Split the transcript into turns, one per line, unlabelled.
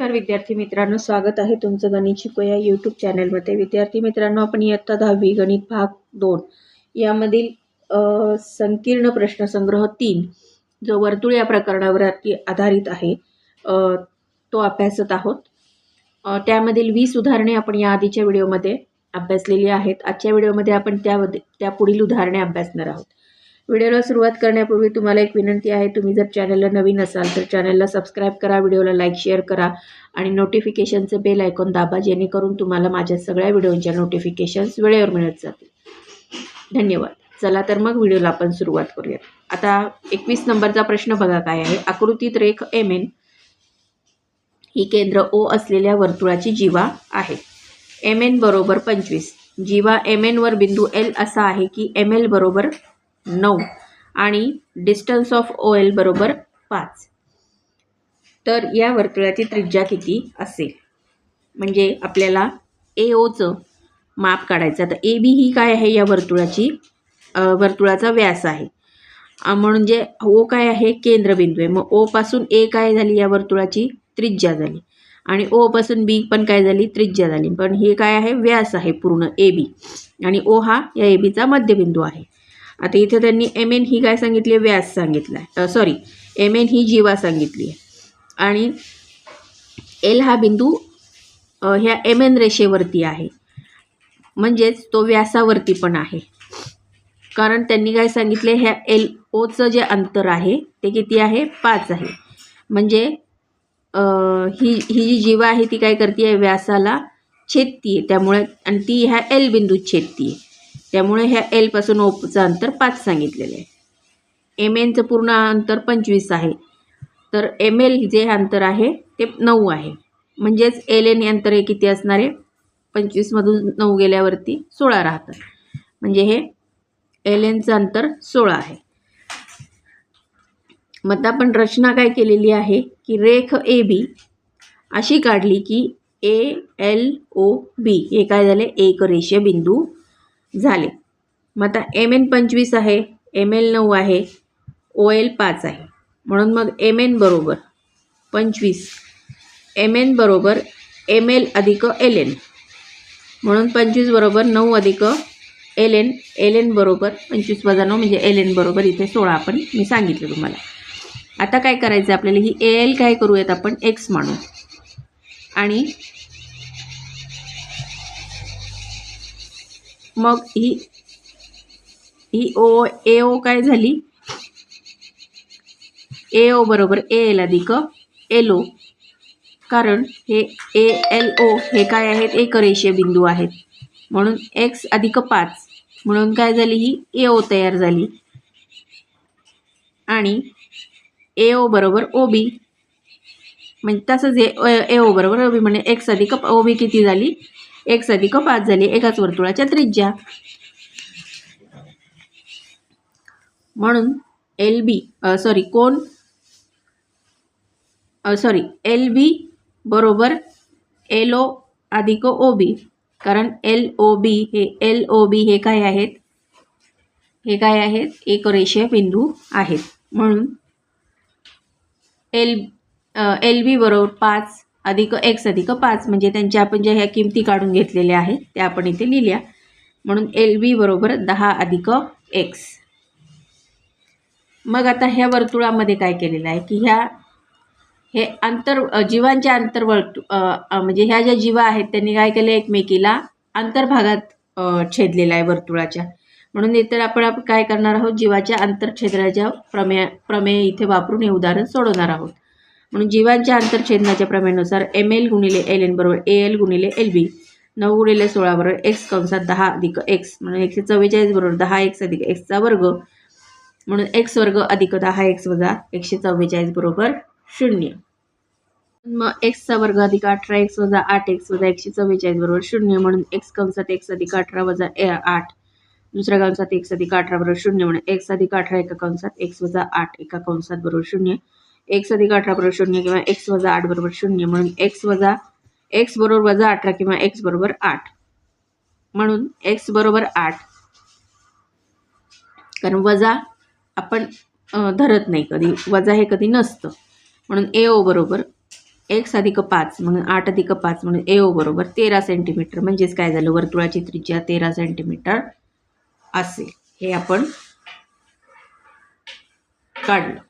नमस्कार विद्यार्थी मित्रांनो स्वागत आहे तुमचं गणित शिकूया यूट्यूब चॅनलमध्ये विद्यार्थी मित्रांनो आपण इयत्ता दहावी गणित भाग दोन. यामधील संकीर्ण प्रश्नसंग्रह तीन जो वर्तुळ या प्रकरणावरती आधारित आहे तो अभ्यासत आहोत. त्यामधील वीस उदाहरणे आपण या आधीच्या व्हिडिओमध्ये अभ्यासलेली आहेत. आजच्या व्हिडिओमध्ये आपण त्यामध्ये त्या पुढील उदाहरणे अभ्यासणार आहोत. व्हिडिओला सुरुवात करण्यापूर्वी तुम्हाला एक विनंती आहे तुम्ही जर चॅनलला नवीन असाल तर चॅनलला सबस्क्राईब करा व्हिडिओला लाईक शेअर करा आणि नोटिफिकेशनचं बेल ऐकून दाबा जेणेकरून तुम्हाला माझ्या सगळ्या व्हिडिओंच्या नोटिफिकेशन्स वेळेवर मिळत जातील. धन्यवाद. चला तर मग व्हिडिओला आपण सुरुवात करूयात. आता एकवीस नंबरचा प्रश्न बघा काय आहे. आकृतीत रेख एम एन ही केंद्र ओ असलेल्या वर्तुळाची जीवा आहे. एम एन बरोबर पंचवीस. जीवा एम एनवर बिंदू एल असा आहे की एम एल बरोबर नऊ. आणि डिस्टन्स ऑफ ओ एल बरोबर पाच. तर या वर्तुळाची त्रिज्या किती असेल? म्हणजे आपल्याला ए ओचं माप काढायचं आता ए बी ही काय आहे या वर्तुळाची? वर्तुळाचा व्यास आहे. म्हणजे ओ काय आहे? केंद्रबिंदू आहे. मग ओपासून ए काय झाली या वर्तुळाची? त्रिज्या झाली. आणि ओपासून बी पण काय झाली? त्रिज्या झाली. पण हे काय आहे? व्यास आहे पूर्ण ए बी आणि ओ हा या ए बीचा मध्यबिंदू आहे. आता इथं त्यांनी एम एन ही काय सांगितली आहे? व्यास सांगितला आहे. सॉरी एम एन ही जीवा सांगितली आहे. आणि एल हा बिंदू ह्या एम एन रेषेवरती आहे. म्हणजेच तो व्यासावरती पण आहे. कारण त्यांनी काय सांगितले ह्या एल ओचं जे अंतर आहे ते किती आहे? पाच आहे. म्हणजे ही ही जी जीवा आहे ती काय करते आहे व्यासाला छेदती आहे त्यामुळे आणि ती ह्या एल बिंदूत छेदती आहे त्यामुळे ह्या एलपासून ओपचं अंतर पाच सांगितलेलं आहे. एम एनचं पूर्ण अंतर पंचवीस आहे. तर एम एल जे अंतर आहे ते नऊ आहे. म्हणजेच एल एन अंतर हे किती असणार आहे? पंचवीसमधून नऊ गेल्यावरती सोळा राहतं म्हणजे हे एल एनचं अंतर सोळा आहे. मग आता आपण रचना काय केलेली आहे? की रेख ए बी अशी काढली की ए एल ओ बी हे काय झाले? एक रेषीय बिंदू झाले. मग आता एम एन पंचवीस आहे एम एल नऊ आहे ओ एल पाच आहे. म्हणून मग एम एन बरोबर पंचवीस. एम एन बरोबर एम एल अधिक एल एन म्हणून पंचवीस बरोबर नऊ अधिक एल एन एल एन बरोबर पंचवीस वजा नऊ म्हणजे एल एन बरोबर इथे सोळा आपण मी सांगितलं तुम्हाला. आता काय करायचं आपल्याला? ही ए एल काय करूयात आपण? एक्स मानू. आणि मग ही ही ओ ए ओ काय झाली? ए ओ बरोबर ए एल अधिक एलो कारण हे ए एल ओ हे काय आहेत? एकरेषीय बिंदू आहेत. म्हणून एक्स अधिक पाच. म्हणून काय झाली? ही ए ओ तयार झाली. आणि ए ओ बरोबर ओ बी. म्हणजे तसंच हे ए ओ बरोबर ओ बी. म्हणजे एक्स अधिक ओ बी किती झाली? एक्स अधिक पाच झाली एकाच वर्तुळाच्या त्रिज्या. म्हणून एल बी सॉरी कोण? सॉरी एल बी बरोबर एल ओ अधिक ओ बी कारण एल ओ बी हे एल ओ बी हे काय आहेत? हे काय आहेत? एक रेषीय बिंदू आहेत. म्हणून एल एल बी बरोबर पाच अधिक एक्स अधिक पाच म्हणजे त्यांच्या आपण ज्या ह्या किमती काढून घेतलेल्या आहेत त्या आपण इथे लिहिल्या. म्हणून एल बी बरोबर दहा अधिक एक्स. मग आता ह्या वर्तुळामध्ये काय केलेलं आहे? की ह्या हे आंतर जीवांच्या आंतरवर्तु म्हणजे ह्या ज्या जीवा आहेत त्यांनी काय केलं? एकमेकीला आंतरभागात छेदलेलं छेदलेला आहे वर्तुळाच्या. म्हणून इतर आपण आपण काय करणार आहोत? जीवाच्या आंतरछेदनाच्या प्रमेय प्रमेय इथे वापरून हे उदाहरण सोडवणार आहोत. म्हणून जीवांच्या आंतरछेदनाच्या प्रमेनुसार एम एल गुणिले एल एन बरोबर ए एल गुणिले एल बी नऊ गुणिले सोळा बरोबर एक्स कंसात दहा अधिक एक्स म्हणून एकशे चव्वेचाळीस बरोबर दहा एक्स अधिक एक्सचा वर्ग. म्हणून एक्स वर्ग अधिक दहा एक्स वजा एकशे चव्वेचाळीस बरोबर शून्य. मग एक्सचा वर्ग अधिक अठरा एक्स वजा आठ एक्स वजा एकशे चव्वेचाळीस बरोबर शून्य. म्हणून एक्स कंसात एक्स अधिक अठरा वजा ए आठ. दुसऱ्या कंसात एक्स अधिक अठरा बरोबर शून्य. म्हणून एक्स अधिक अठरा एका कंसात एक्स वजा आठ एका कंसात बरोबर शून्य. एक्स अधिक अठरा बरोबर शून्य किंवा एक्स वजा आठ बरोबर शून्य म्हणून एक्स वजा एक्स बरोबर वजा अठरा किंवा एक्स बरोबर आठ. म्हणून एक्स बरोबर आठ. कारण वजा आपण धरत नाही कधी. वजा हे कधी नसतं. म्हणून ए ओ बरोबर एक्स अधिक पाच म्हणून आठ अधिक पाच म्हणून ए ओ बरोबर तेरा सेंटीमीटर म्हणजेच काय झालं? वर्तुळाची त्रिज्या तेरा सेंटीमीटर असेल. हे आपण काढलं.